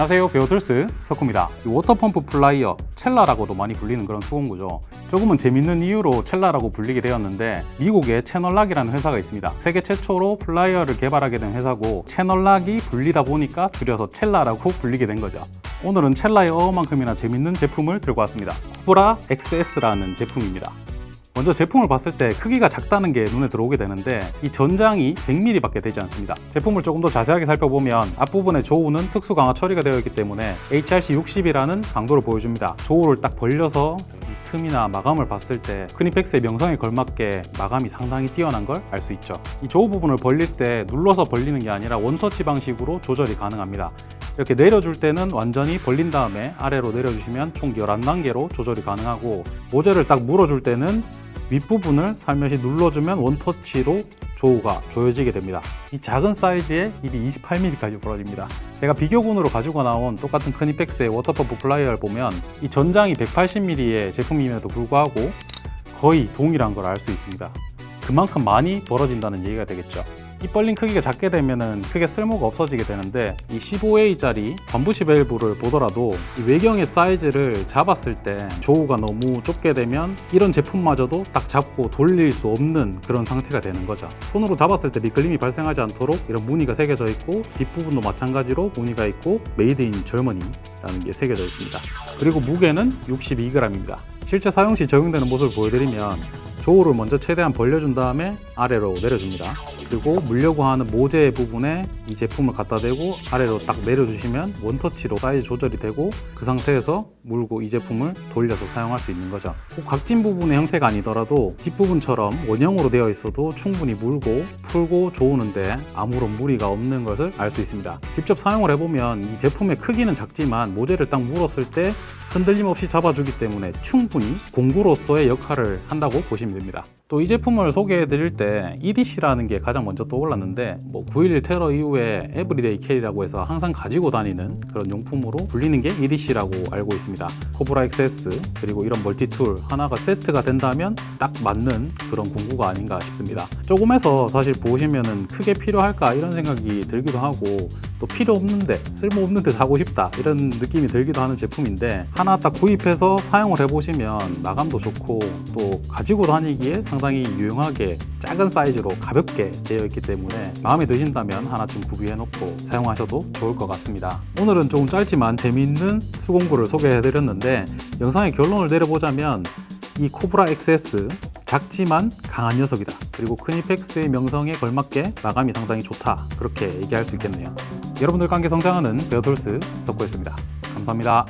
안녕하세요. 베어툴스 석구입니다. 이 워터펌프 플라이어 첼라라고도 많이 불리는 그런 수공구죠. 조금은 재밌는 이유로 첼라라고 불리게 되었는데 미국의 채널락이라는 회사가 있습니다. 세계 최초로 플라이어를 개발하게 된 회사고 채널락이 불리다 보니까 줄여서 첼라라고 불리게 된 거죠. 오늘은 첼라의 어만큼이나 재밌는 제품을 들고 왔습니다. 쿠브라 XS라는 제품입니다 먼저 제품을 봤을 때 크기가 작다는 게 눈에 들어오게 되는데 이 전장이 100mm 밖에 되지 않습니다. 제품을 조금 더 자세하게 살펴보면 앞부분에 조우는 특수 강화 처리가 되어 있기 때문에 HRC 60이라는 강도를 보여줍니다. 조우를 딱 벌려서 이 틈이나 마감을 봤을 때 크니펙스의 명성에 걸맞게 마감이 상당히 뛰어난 걸 알 수 있죠. 이 조우 부분을 벌릴 때 눌러서 벌리는 게 아니라 원터치 방식으로 조절이 가능합니다. 이렇게 내려줄 때는 완전히 벌린 다음에 아래로 내려주시면 총 11단계로 조절이 가능하고 모재를 딱 물어줄 때는 윗부분을 살며시 눌러주면 원터치로 조우가 조여지게 됩니다. 이 작은 사이즈에 일이 28mm까지 벌어집니다. 제가 비교군으로 가지고 나온 똑같은 크니펙스의 워터펌프 플라이어를 보면 이 전장이 180mm의 제품임에도 불구하고 거의 동일한 걸 알 수 있습니다. 그만큼 많이 벌어진다는 얘기가 되겠죠. 이 벌린 크기가 작게 되면은 크게 쓸모가 없어지게 되는데 이 15A짜리 반부시 밸브를 보더라도 이 외경의 사이즈를 잡았을 때 조우가 너무 좁게 되면 이런 제품마저도 딱 잡고 돌릴 수 없는 그런 상태가 되는 거죠. 손으로 잡았을 때 미끌림이 발생하지 않도록 이런 무늬가 새겨져 있고 뒷부분도 마찬가지로 무늬가 있고 메이드 인 절머니라는 게 새겨져 있습니다. 그리고 무게는 62g입니다. 실제 사용 시 적용되는 모습을 보여드리면 조우를 먼저 최대한 벌려준 다음에 아래로 내려줍니다. 그리고 물려고 하는 모재 부분에 이 제품을 갖다 대고 아래로 딱 내려주시면 원터치로 사이즈 조절이 되고 그 상태에서 물고 이 제품을 돌려서 사용할 수 있는 거죠. 꼭 각진 부분의 형태가 아니더라도 뒷부분처럼 원형으로 되어 있어도 충분히 물고 풀고 조우는데 아무런 무리가 없는 것을 알 수 있습니다. 직접 사용을 해보면 이 제품의 크기는 작지만 모재를 딱 물었을 때 흔들림 없이 잡아주기 때문에 충분히 공구로서의 역할을 한다고 보시면 됩니다. 또 이 제품을 소개해 드릴 때 EDC라는 게 가장 먼저 떠올랐는데 뭐 9.11 테러 이후에 에브리데이 캐리라고 해서 항상 가지고 다니는 그런 용품으로 불리는 게 EDC라고 알고 있습니다. 코브라 XS 그리고 이런 멀티툴 하나가 세트가 된다면 딱 맞는 그런 공구가 아닌가 싶습니다. 조금해서 사실 보시면은 크게 필요할까 이런 생각이 들기도 하고 또 필요 없는데 쓸모 없는데 사고 싶다 이런 느낌이 들기도 하는 제품인데 하나 딱 구입해서 사용을 해보시면 마감도 좋고 또 가지고 다니기에 상당히 유용하게 작은 사이즈로 가볍게 되어 있기 때문에 마음에 드신다면 하나쯤 구비해 놓고 사용하셔도 좋을 것 같습니다 오늘은 조금 짧지만 재미있는 수공구를 소개해 드렸는데 영상의 결론을 내려보자면 이 코브라 XS 작지만 강한 녀석이다. 그리고 크니펙스의 명성에 걸맞게 마감이 상당히 좋다. 그렇게 얘기할 수 있겠네요. 여러분들과 함께 성장하는 베어돌스 석고였습니다. 감사합니다.